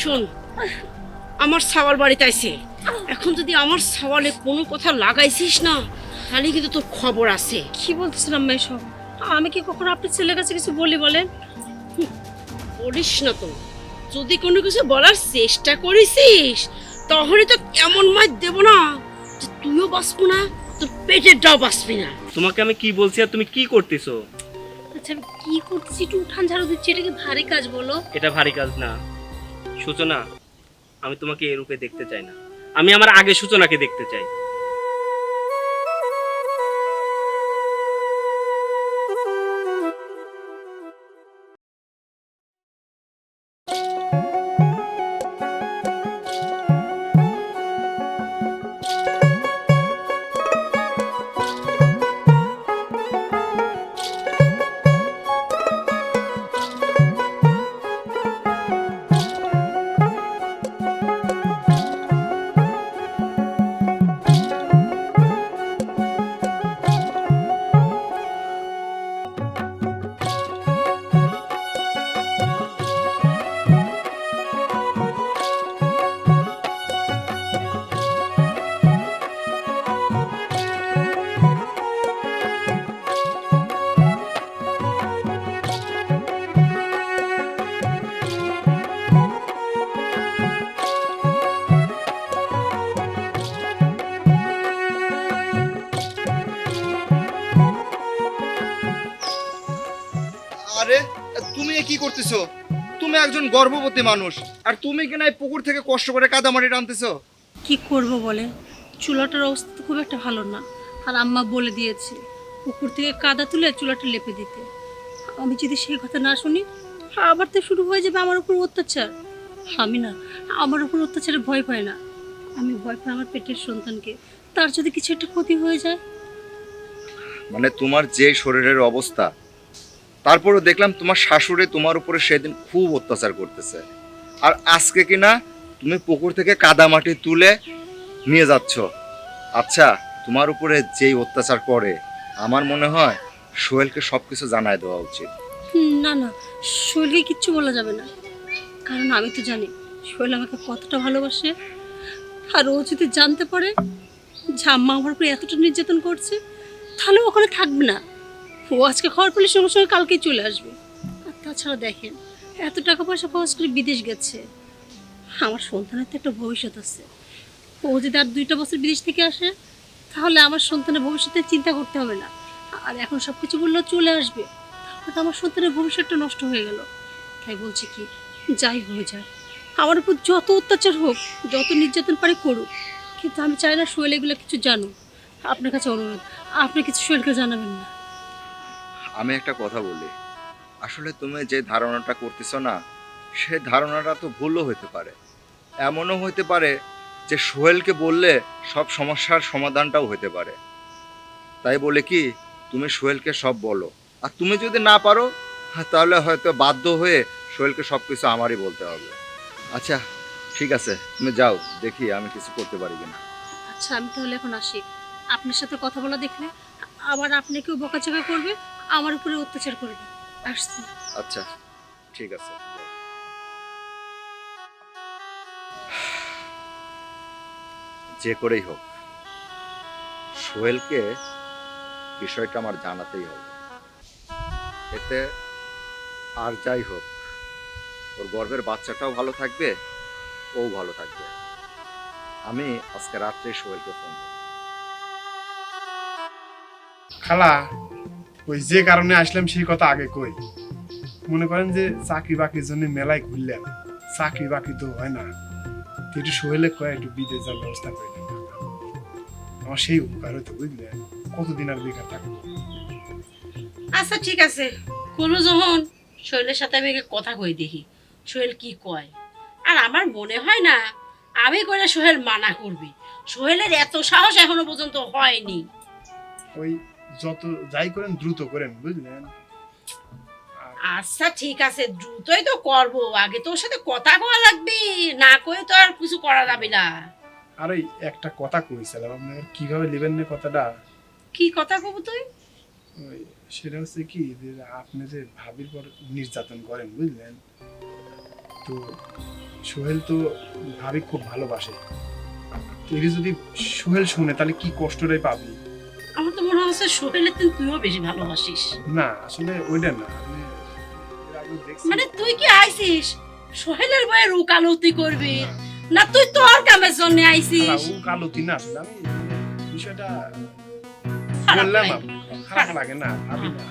শোন আমার সাওয়াল বাড়িতে আইছে। এখন যদি আমার সাওয়ালে কোনো কথা লাগাইছিস না তাহলে কিন্তু তোর খবর আছে। কি বলতেছিলাম মেয়ে সব? আমি কি কখনো আপনার ছেলের কাছে কিছু বলি বলেন? বলিস না তো। যদি কোনো কিছু বলার চেষ্টা করেছিস তাহলে তো এমন মাছ দেব না যে তুইও বাঁচবো না তোর পেটের ডাও বাঁচবি না। তোমাকে আমি কি বলছি আর তুমি কি করতেছো? আচ্ছা আমি কি করতেছি? একটু উঠান ঝাড়ু দিচ্ছি, এটা কি ভারী কাজ বলো? এটা ভারী কাজ না। সূচনা, আমি তোমাকে এরূপে দেখতে চাই না। আমি আমার আগে সূচনাকে দেখতে চাই। আরে তুমি কি করতেছো? তুমি একজন গর্ভবতী মানুষ আর তুমি কিনা এই পুকুর থেকে কষ্ট করে কাদামাটি টানতেছো? কি করব বলে? চুলাটার অবস্থা তো খুব একটা ভালো না। আর আম্মা বলে দিয়েছে পুকুর থেকে কাদা তুলে চুলাটা লেপে দিতে। আমি যদি সেই কথা না শুনি আবার তো শুরু হয়ে যাবে আমার উপর অত্যাচার। আমি না আমার উপর অত্যাচারে ভয় পাই না। আমি ভয় পাই আমার পেটের সন্তানকে। তার যদি কিছু একটা ক্ষতি হয়ে যায়? মানে তোমার যে শরীরের অবস্থা তারপরে দেখলাম তোমার শাশুড়ি তোমার উপরে সেদিন খুব অত্যাচার করতেছে। আর আজকে কিনা তুমি পুকুর থেকে কাদা মাটি তুলে নিয়ে যাচ্ছ। আচ্ছা তোমার উপরে যেই অত্যাচার করে, আমার মনে হয় সোহেলকে সব কিছু জানায় দেওয়া উচিত। না না শৈলকে কিচ্ছু বলা যাবে না। কারণ আমি তো জানি শৈল আমাকে কতটা ভালোবাসে। আর ও যদি জানতে পারে যে আম্মা আমার উপরে এতটা নির্যাতন করছে, তাহলে ওখানে থাকবে না। ও আজকে খবর পেলে সঙ্গে সঙ্গে কালকেই চলে আসবে। আর তাছাড়া দেখেন, এত টাকা পয়সা খরচ করে বিদেশ গেছে। আমার সন্তানের তো একটা ভবিষ্যৎ আছে। ও যদি আর দুইটা বছর বিদেশ থেকে আসে, তাহলে আমার সন্তানের ভবিষ্যতে চিন্তা করতে হবে না। আর এখন সব কিছু বললেও চলে আসবে। তাহলে আমার সন্তানের ভবিষ্যৎটা নষ্ট হয়ে গেল। তাই বলছি কি, যাই হয়ে যায় আমার উপর যত অত্যাচার হোক, যত নির্যাতন পারে করুক। কিন্তু আমি চাই না সোহেল এগুলো কিছু জানুক। আপনার কাছে অনুরোধ, আপনি কিছু সোহেলকে জানাবেন না। আমি একটা কথা বলি। আসলে তুমি যে ধারণাটা করতেছো না, সে ধারণাটা তো ভুলও হতে পারে। এমনও হতে পারে যে সোহেলকে বললে সব সমস্যার সমাধানটাও হতে পারে। তাই বলে কি, তুমি সোহেলকে সব বলো। আর তুমি যদি না পারো, তাহলে হয়তো বাধ্য হয়ে সোহেলকে সব কিছু আমারই বলতে হবে। আচ্ছা ঠিক আছে, তুমি যাও, দেখি আমি কিছু করতে পারি কিনা। আচ্ছা আমি তাহলে এখন আসি। আপনার সাথে কথা বলা দেখলে আবার আপনাকেও বকাচকা করবে? আমার উপরে অত্যাচার করবে আসছি। আচ্ছা ঠিক আছে। যে করেই হোক সোহেলকে বিষয়টা আমার জানাতেই হবে। এতে আর যাই হোক ওর গর্বের বাচ্চাটাও ভালো থাকবে ও ভালো থাকবে। আমি আজকে রাত্রে সোহেলকে ফোন খালা ওই যে কারণে আসলাম সেই কথা আগে কই। মনে করেন যে চাকরি বাকরির জন্য মেলায় ঘুরলেন চাকরি বাকরি তো হয় না। তো একটু সোহেলে কয় একটু বিদেশ যাওয়ার ব্যবস্থা করে আমার সেই উপকার হতো বুঝলেন? কতদিন আর বেকার থাকব? আচ্ছা ঠিক আছে। কোনো যখন শৈলের সাথে আমি কথা কই দেখি সোহেল কি কয়? আর আমার মনে হয় না আমি করে সোহেল মানা করবি। সোহেলের এত সাহস এখনও পর্যন্ত হয়নি। ওই যত যাই করেন দ্রুত করেন বুঝলেন? আচ্ছা ঠিক আছে দ্রুতই তো করব। আগে তোর সাথে কথা কওয়া লাগবে না কয়ে তো আর কিছু করা যাবে না। আর একটা কথা কইছিলাম আপনার কীভাবে নেবেন না কথাটা? কি কথা কব তুই? ওই সেটা হচ্ছে কি যে আপনি যে ভাবির পর নির্যাতন করেন বুঝলেন? তো সোহেল তো ভাবি খুব ভালোবাসে। তো এটি যদি সোহেল শুনে তাহলে কি কষ্টটাই পাবি? আমার তো মনে হচ্ছে সোহেলের তুই তুইও বেশি ভালোবাসিস। না আসলে ওইটা না আমি মানে তুই কি আইছিস সোহেলের করবি? না তুই তোর কামের জন্য আইছিস না আসলে আমি বিষয়টা বললাম খারাপ লাগে না ভাবি না।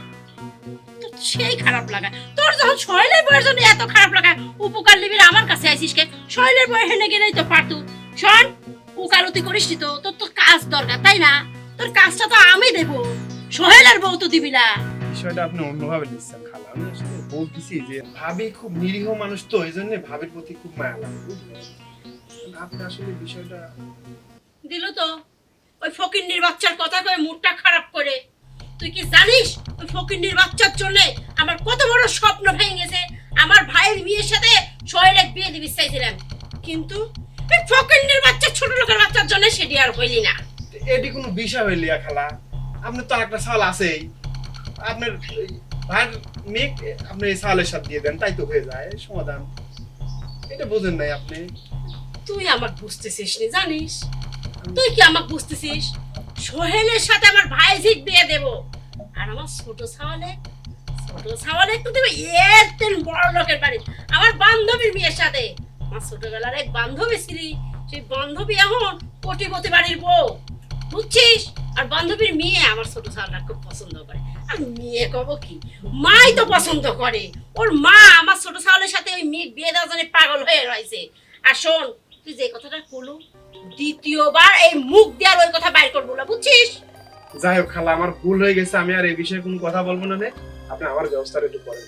সেই খারাপ লাগা। তোর যখন শৈলের জন্য এত খারাপ লাগা উপকার লিবির আমার কাছে আইসিস কে? শৈলের বয়ে হেনে গেলেই তো পারতু। শোন উকালতি করিস তো তোর তো কাজ দরকার তাই না? তোর কাজটা তো আমি দেব। সোহেলের বউ তো দিবি না। বিষয়টা আপনি অন্যভাবে নিচ্ছেন খালা। আমি আসলে বলতেছি যে ভাবি খুব নিরীহ মানুষ তো এই জন্য ভাবির প্রতি খুব মায়া লাগে আপনি আসলে বিষয়টা দিল তো। ওই ফকিন্নির বাচ্চার কথা কয়ে মুডটা খারাপ করে। তুই কি জানিস ওই ফকিন্নির বাচ্চার জন্য আমার কত বড় স্বপ্ন ভেঙে গেছে আমার ভাইয়ের বিয়ের সাথে সোহেলের বিয়ে দিবি চাইছিলাম। কিন্তু ফকিন্নির বাচ্চা ছোট লোকের বাচ্চার জন্য সেটি আর হইলি না। এটি কোনো বিষয় হইলি খেলা। আপনার তো একটা সাল আছেই। আপনার ভাইয়ের মেয়ে, আপনি এই সালের সাথে দিয়ে দেন, তাই তো হয়ে যায়, সমাধান। এটা বোঝেন নাই আপনি। তুই আমাকে বুঝতেছিস নি, জানিস? তুই কি আমাকে বুঝতেছিস? সোহেলের সাথে আমার ভাই ঝিক বিয়ে দেব। আর আমার ছোট ছাওয়ালে ছোট ছাওয়ালে তো দেবে এর তেল বড় লোকের বাড়ি। আমার বান্ধবীর মেয়ের সাথে। আমার ছোটবেলার এক বান্ধবী ছিল, সেই বান্ধবী এখন কোটিপতি বাড়ির বউ। বুঝছিস? আর বান্ধবীর মেয়ে আমার ছোট খুব পছন্দ করে। আর মেয়ে কব কি? মাই তো পছন্দ করে। ওর মা আমার ছোট সাথে ওই মেয়ে বিয়ে দেওয়ার জন্য পাগল হয়ে রয়েছে। আর শোন তুই যে কথাটা করলু দ্বিতীয়বার এই মুখ দেওয়ার ওই কথা বাইর করব না বুঝছিস? যাই হোক খালা আমার ভুল হয়ে গেছে আমি আর এই বিষয়ে কোনো কথা বলব না আপনি আমার ব্যবস্থাটা একটু করেন।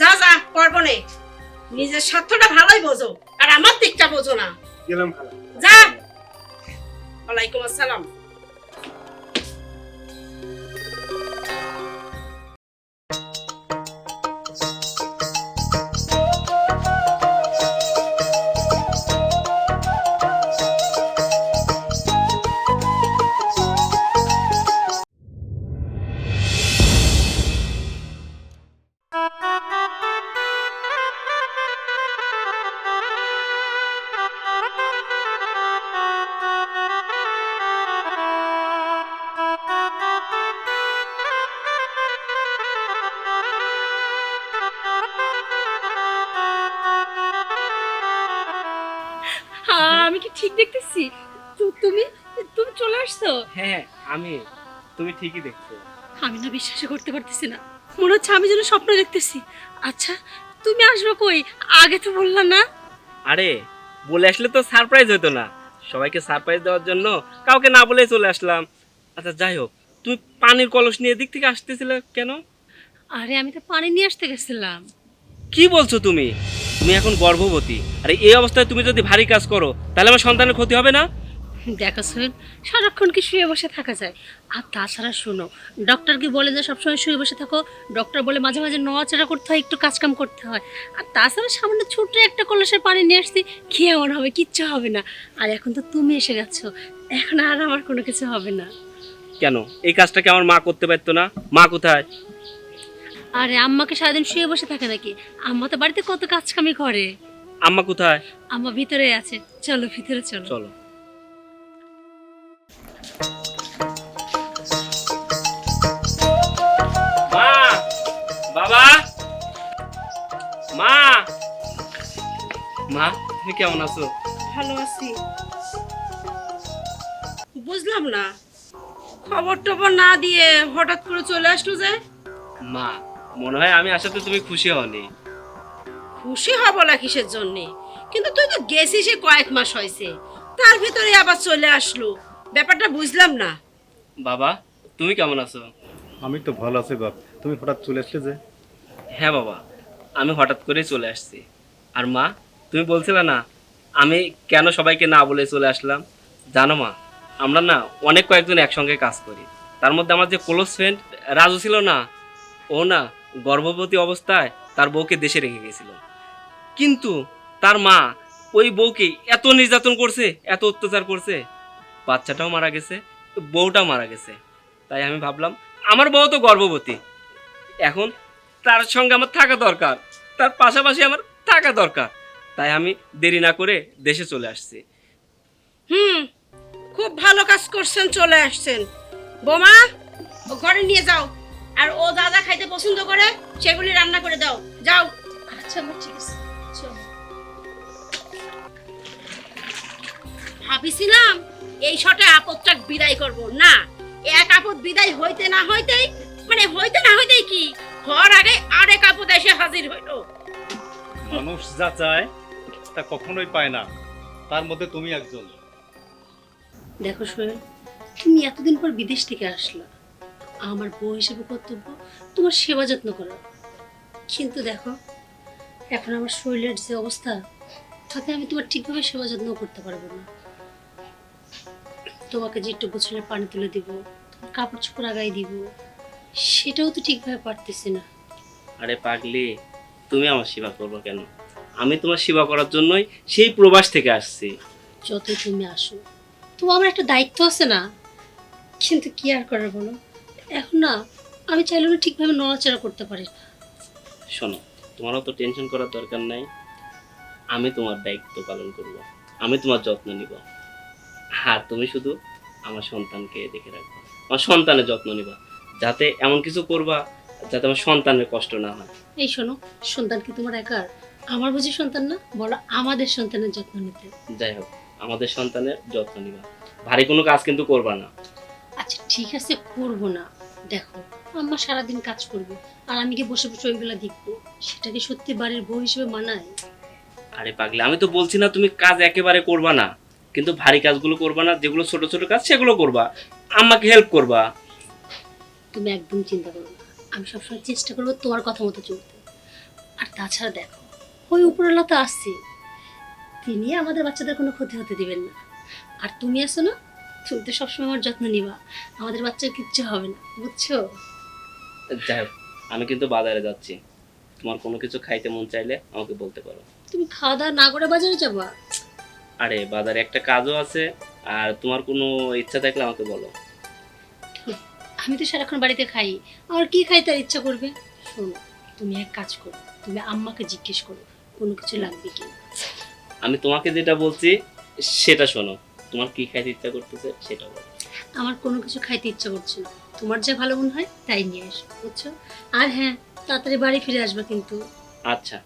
যা যা করব নে। নিজের স্বার্থটা ভালোই বোঝো আর আমার দিকটা বোঝো না। গেলাম খালা। যা। ওয়ালাইকুম আসসালাম। দেখতেছি। তু- তুমি তুমি চলে আসছো? হ্যাঁ আমি তুমি ঠিকই দেখছ। আমি না বিশ্বাসই করতে পারতেছি না। মনে হচ্ছে আমি যেন স্বপ্ন দেখতেছি। আচ্ছা তুমি আসবে কই? আগে তো বললা না। আরে বলে আসলে তো সারপ্রাইজ হতো না। সবাইকে সারপ্রাইজ দেওয়ার জন্য কাউকে না বলেই চলে আসলাম। আচ্ছা যাই হোক তুমি পানির কলস নিয়ে দিক থেকে আসতেছিলে কেন? আরে আমি তো পানি নিয়ে আসতে গেছিলাম। কি বলছো তুমি? তুমি এখন গর্ভবতী। আর এই অবস্থায় তুমি যদি ভারী কাজ করো তাহলে আমার সন্তানের ক্ষতি হবে না? দেখো সোহেল সারাক্ষণ কি শুয়ে বসে থাকা যায়? আর তাছাড়া শোনো ডক্টর কি বলে যে সবসময় শুয়ে বসে থাকো? ডক্টর বলে মাঝে মাঝে নড়াচড়া করতে হয় একটু কাজকাম করতে হয়। আর তাছাড়া সামান্য ছোট্ট একটা কলসের পানি নিয়ে আসছি খেয়ে আমার হবে কিচ্ছু হবে না। আর এখন তো তুমি এসে গেছো এখন আর আমার কোনো কিছু হবে না। কেন? এই কাজটা কি আমার মা করতে পারতো না? মা কোথায়? আরে আম্মাকে সারাদিন শুয়ে বসে থাকে নাকি? আম্মা তো বাড়িতে কত কাজ কামি করে। আম্মা কোথায়? আম্মা ভিতরে আছে। চলো ভিতরে চলো। চলো। মা বাবা। মা। মা তুমি কেমন আছো? ভালো আছি। বুঝলাম না। খবর টবর না দিয়ে হঠাৎ করে চলে আসলো যে? মা মনে হয় আমি আসাতে তুমি খুশি হওনি। খুশি হব না কিসের জন্য? কিন্তু তুই তো গেছিস কয়েক মাস হয়েছে। তার ভিতরে আবার চলে আসলো। ব্যাপারটা বুঝলাম না। বাবা তুমি কেমন আছো? আমি তো ভালো আছি বাপ। তুমি হঠাৎ চলে আসলে যে? হ্যাঁ বাবা আমি হঠাৎ করেই চলে আসছি। আর মা তুমি বলছিলে না আমি কেন সবাইকে না বলে চলে আসলাম? জানো মা আমরা না অনেক কয়েকজন একসঙ্গে কাজ করি। তার মধ্যে আমার যে ক্লোজ ফ্রেন্ড রাজু ছিল না ও না গর্ভবতী অবস্থায় তার বউকে দেশে রেখে গেছিল। কিন্তু তার মা ওই বউকে এত নির্যাতন করছে, এত অত্যাচার করছে, বাচ্চাটাও মারা গেছে, বউটাও মারা গেছে। তাই আমি ভাবলাম, আমার বউ তো গর্ভবতী। এখন তার সঙ্গে আমার থাকা দরকার, তার পাশাপাশি আমার থাকা দরকার। তাই আমি দেরি না করে দেশে চলে আসছি। হুম, খুব ভালো কাজ করছেন, চলে আসছেন। বোমা, ঘরে নিয়ে যাও। আর ও যা যা খাইতে পছন্দ করে সেগুলি রান্না করে দাও। যাও। আচ্ছা আমার ঠিক আছে। চলো। ভাবিছিলাম এই শটে আপদটা বিদায় করব। না এক আপদ বিদায় হইতে না হইতেই মানে হইতে না হইতেই কি? ঘর আগে আরেক আপদ এসে হাজির হইল। মানুষ যা চায় তা কখনোই পায় না। তার মধ্যে তুমি একজন। দেখো সোহেল তুমি এতদিন পর বিদেশ থেকে আসলা। আমার বউ হিসেবে কর্তব্য তোমার সেবা যত্ন করা। কিন্তু দেখো এখন আমার শরীরের যে অবস্থা তাতে আমি তোমার ঠিকভাবে সেবা যত্ন করতে পারব না। তোমাকে যে একটু গোছলে পানি তুলে দিব তোমার কাপড় চোপড় আগাই দিব সেটাও তো ঠিকভাবে পারতেছি না। আরে পাগলি তুমি আমার সেবা করব কেন? আমি তোমার সেবা করার জন্যই সেই প্রবাস থেকে আসছি। যতই তুমি আসো তো আমার একটা দায়িত্ব আছে না? কিন্তু কি আর করার বলো? এখন না আমি চাইলেও না ঠিকভাবে নড়াচড়া করতে পারি। না শোনো তোমারও তো টেনশন করার দরকার নাই। আমি তোমার দায়িত্ব পালন করব আমি তোমার যত্ন নিব। আর তুমি শুধু আমার সন্তানকে দেখে রাখব আমার সন্তানের যত্ন নিবা যাতে এমন কিছু করবা যাতে আমার সন্তানের কষ্ট না হয়। এই শোনো সন্তান কি তোমার একার? আমার বুঝি সন্তান না বলো আমাদের সন্তানের যত্ন নিতে। যাই হোক আমাদের সন্তানের যত্ন নিবা। ভারী কোনো কাজ কিন্তু করবা না। আচ্ছা ঠিক আছে করব না। দেখো আম্মা সারাদিন কাজ করবে আর আমি কি বসে বসে ওইগুলা দেখব। সেটা কি সত্যি বাড়ির বউ হিসেবে মানায়। আরে পাগলে আমি তো বলছি না তুমি কাজ একেবারে করবা না কিন্তু ভারী কাজগুলো করবা না যেগুলো ছোট ছোট কাজ সেগুলো করবা। আমাকে হেল্প করবা। তুমি একদম চিন্তা করো না আমি সবসময় চেষ্টা করব তোমার কথা মতো চলতে। আর তাছাড়া দেখো ওই উপরওয়ালা তো আসছে। তিনি আমাদের বাচ্চাদের কোনো ক্ষতি হতে দিবেন না। আর তুমি আসো না তুমি তো সবসময় আমার যত্ন নিবা। আমাদের বাচ্চার কিচ্ছু হবে না বুঝছ? যাই হোক আমি কিন্তু বাজারে যাচ্ছি। তোমার কোনো কিছু খাইতে মন চাইলে আমাকে বলতে পারো। তুমি খাওয়া দাওয়া না করে বাজারে যাবা? আরে বাজারে একটা কাজও আছে আর তোমার কোনো ইচ্ছা থাকলে আমাকে বলো। আমি তো সারাক্ষণ বাড়িতে খাই। আমার কি খাইতে ইচ্ছা করবে? শোনো তুমি এক কাজ করো তুমি আম্মাকে জিজ্ঞেস করো কোনো কিছু লাগবে কি আমি তোমাকে যেটা বলছি সেটা শোনো। তোমার কি খাইতে ইচ্ছা করতেছে সেটা বলো। আমার কোনো কিছু খাইতে ইচ্ছা করছে না। তোমার যা ভালো মনে হয় তাই নিয়ে এসো বুঝছ? আর হ্যাঁ তাড়াতাড়ি বাড়ি ফিরে আসবে কিন্তু। আচ্ছা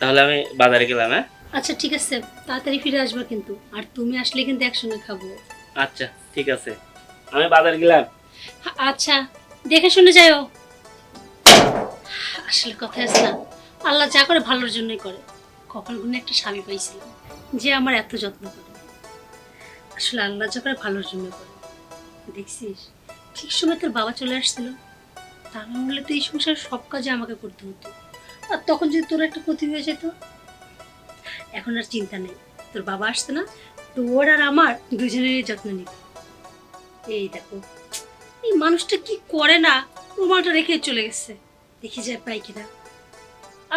তাহলে আমি বাজারে গেলাম হ্যাঁ? আচ্ছা ঠিক আছে তাড়াতাড়ি ফিরে আসবে কিন্তু। আর তুমি আসলে কিন্তু একসঙ্গে খাব। আচ্ছা ঠিক আছে আমি বাজারে গেলাম। আচ্ছা দেখে শুনে যাও আসলে কথা আছে না আল্লাহ যা করে ভালোর জন্যই করে। কপাল গুনে একটা স্বামী পাইছিলাম যে আমার এত যত্ন করে। আসলে আল্লাহ যা করে ভালোর জন্য করে। দেখছিস? ঠিক সময় তোর বাবা চলে আসছিল। তার বললে তো এই সংসার সব কাজে আমাকে করতে হতো। আর তখন যদি তোর একটা ক্ষতি হয়ে যেত? এখন আর চিন্তা নেই। তোর বাবা আসছে না, তোর আর আমার দুজনেরই যত্ন নিবে। এই দেখো, এই মানুষটা কি করে না রুমালটা রেখে চলে গেছে? দেখি যায় পাই কিনা।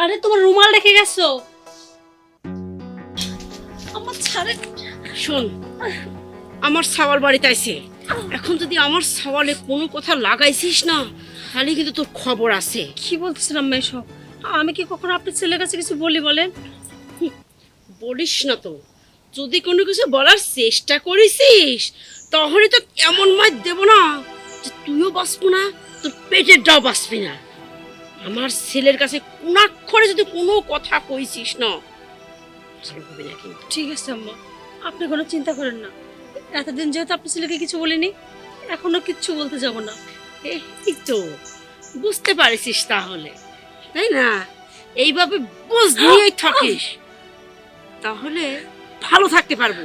আরে, তোমার রুমাল রেখে গেছো? আমার ছাড়ে শোন আমার সাওয়াল বাড়িতে আইছে। এখন যদি আমার সাওয়ালে কোনো কথা লাগাইছিস না তাহলে কিন্তু তোর খবর আছে। কি বলছিলাম এসব? আমি কি কখনো আপনার ছেলের কাছে কিছু বলি বলেন? বলিস না তো। যদি কোনো কিছু বলার চেষ্টা করেছিস তাহলে তো এমন মাছ দেব না যে তুইও বাঁচবো না তোর পেটের ডাও বাঁচবি না। আমার ছেলের কাছে কোনাক্ষরে যদি কোনো কথা কইছিস না ঠিক আছে আম্মা। আপনি কোনো চিন্তা করেন না। এতদিন যেহেতু আপনার ছেলেকে কিছু বলিনি, এখনও কিচ্ছু বলতে যাব না। এই তো, বুঝতে পারিস তাহলে, তাই না? এইভাবে বুঝ নিয়েই থাকিস। তাহলে ভালো থাকতে পারব।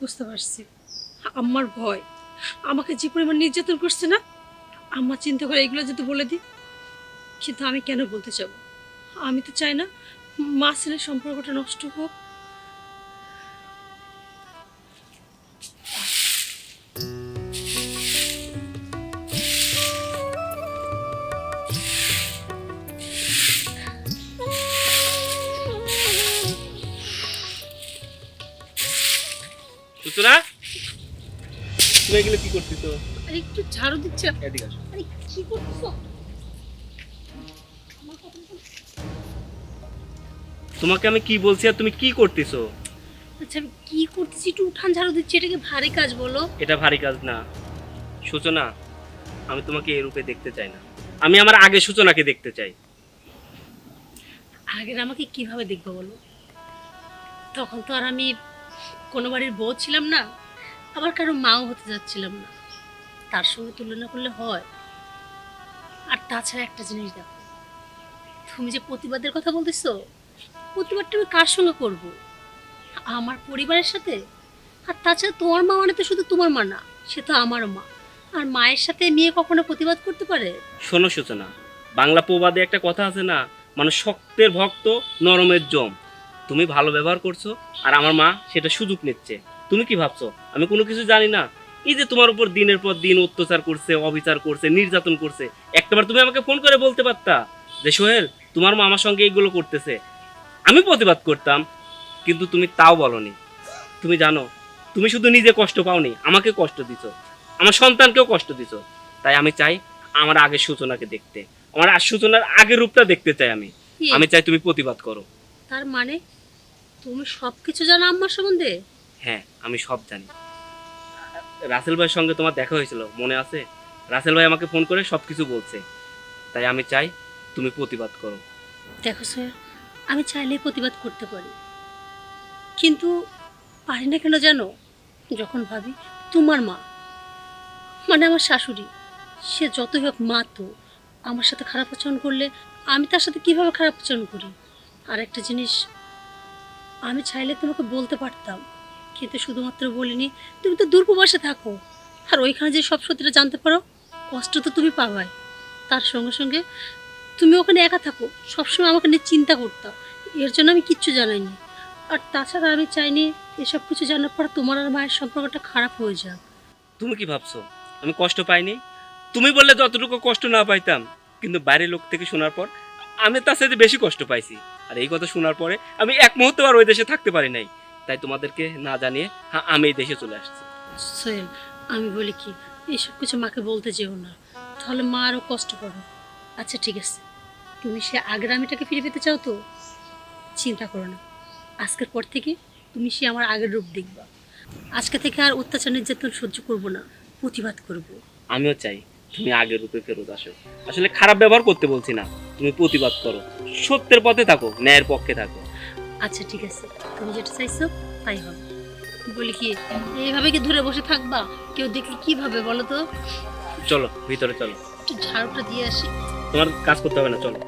বুঝতে পারছি। আম্মার ভয়। আমাকে যে পরিমাণ নির্যাতন করছে না, আম্মা চিন্তা করে এগুলো যদি বলে দিই, কিন্তু আমি কেন বলতে যাব? আমি তো চাই না মা ছেলের সম্পর্কটা নষ্ট হোক। সুতরা তুমি এগুলো কি করছিস আরে একটু ঝাড়ু দিচ্ছে এদিকে আসো। আরে কি করছ? তোমাকে আমি কি বলছি আর তুমি কি করতেছো? আচ্ছা আমি কি করতেছি? একটু উঠান ঝাড়ু দিচ্ছি এটা কি ভারী কাজ বলো। এটা ভারী কাজ না। সূচনা আমি তোমাকে এই রূপে দেখতে চাই না। আমি আমার আগে সূচনাকে দেখতে চাই। আগের আমাকে কীভাবে দেখব বলো? তখন তো আর আমি কোনো বাড়ির বউ ছিলাম না আবার কারও মাও হতে যাচ্ছিলাম না। তার সঙ্গে তুলনা করলে হয়। আর তাছাড়া একটা জিনিস দেখো তুমি যে প্রতিবাদের কথা বলতেছো প্রতিবাদটা আমি কার সঙ্গে করব? আমার পরিবারের সাথে? আর তাছাড়া তোমার মা মানে তো শুধু তোমার মা না, সে তো আমার মা। আর মায়ের সাথে মেয়ে কখনো প্রতিবাদ করতে পারে? শোনো সূচনা, বাংলা প্রবাদে একটা কথা আছে না মানে শক্তের ভক্ত, নরমের জম। তুমি ভালো ব্যবহার করছ, আর আমার মা সেটা সুযোগ নিচ্ছে। তুমি কি ভাবছ? আমি কোনো কিছু জানি না। এই যে তোমার উপর দিনের পর দিন অত্যাচার করছে, অবিচার করছে, নির্যাতন করছে, একটাবার তুমি আমাকে ফোন করে বলতে পারতা যে সোহেল, তোমার মা আমার সঙ্গে এইগুলো করতেছে। আমি প্রতিবাদ করতাম কিন্তু তুমি তাও বলনি। তুমি জানো তুমি শুধু নিজে কষ্ট পাওনি আমাকে কষ্ট দিছো। আমার সন্তানকেও কষ্ট দিছো। তাই আমি চাই আমার আগের সূচনাকে দেখতে। আমার আর সূচনার আগের রূপটা দেখতে চাই আমি। আমি চাই তুমি প্রতিবাদ করো। তার মানে তুমি সব কিছু জানো আম্মার সম্বন্ধে? হ্যাঁ আমি সব জানি। রাসেল ভাইয়ের সঙ্গে তোমার দেখা হয়েছিল মনে আছে? রাসেল ভাই আমাকে ফোন করে সবকিছু বলছে। তাই আমি চাই তুমি প্রতিবাদ করো। দেখো স্যার। আমি চাইলেই প্রতিবাদ করতে পারি। কিন্তু পারি না কেন জানো? যখন ভাবি তোমার মা মানে আমার শাশুড়ি, সে যতই হোক মা তো, আমার সাথে খারাপ আচরণ করলে আমি তার সাথে কীভাবে খারাপ আচরণ করি? আর একটা জিনিস, আমি চাইলে তোমাকে বলতে পারতাম, কিন্তু শুধুমাত্র বলিনি, তুমি তো দূরপ্রবাসে থাকো। আর ওইখানে যে সব সত্যিটা জানতে পারো, কষ্ট তো তুমি পাবাই। তার সঙ্গে সঙ্গে তুমি ওখানে একা থাকো সবসময় আমাকে নিয়ে চিন্তা করতাম এর জন্য আমি কিচ্ছু জানাইনি। আর তাছাড়া আমি চাইনি এসব কিছু জানার পর তোমার আর মায়ের সম্পর্কটা খারাপ হয়ে যাক। তুমি কি ভাবছ? আমি কষ্ট পাইনি? তুমি বললে যতটুকু কষ্ট না পাইতাম কিন্তু বাইরের লোক থেকে শোনার পর আমি তার সাথে বেশি কষ্ট পাইছি। আর এই কথা শোনার পরে আমি এক মুহূর্ত আর ওই দেশে থাকতে পারি নাই। তাই তোমাদেরকে না জানিয়ে হ্যাঁ আমি এই দেশে চলে আসছি। সোহেল আমি বলি কি এইসব কিছু মাকে বলতে যেও না। তাহলে মা আরও কষ্ট পাবে। আচ্ছা ঠিক আছে। তুমি সে আগের আমিটাকে ফিরে পেতে চাও তো? চিন্তা করো না। আজকের পর থেকে তুমি সে আমার আগের রূপ দেখবা। আজকে থেকে আর অত্যাচার নির্যাতন সহ্য করব না প্রতিবাদ করব। আমিও চাই তুমি আগের রূপে ফেরত আসো। আসলে খারাপ ব্যবহার করতে বলছি না তুমি প্রতিবাদ করো। সত্যের পথে থাকো ন্যায়ের পক্ষে থাকো। আচ্ছা ঠিক আছে। তুমি যেটা চাইছো তাই হবে। বলি কি এইভাবে কি দূরে বসে থাকবা? কেউ দেখলে কি ভাবে বলো তো? চলো ভিতরে চলো। একটু ঝাড়ুটা দিয়ে আসি। তোমার কাজ করতে হবে না চলো।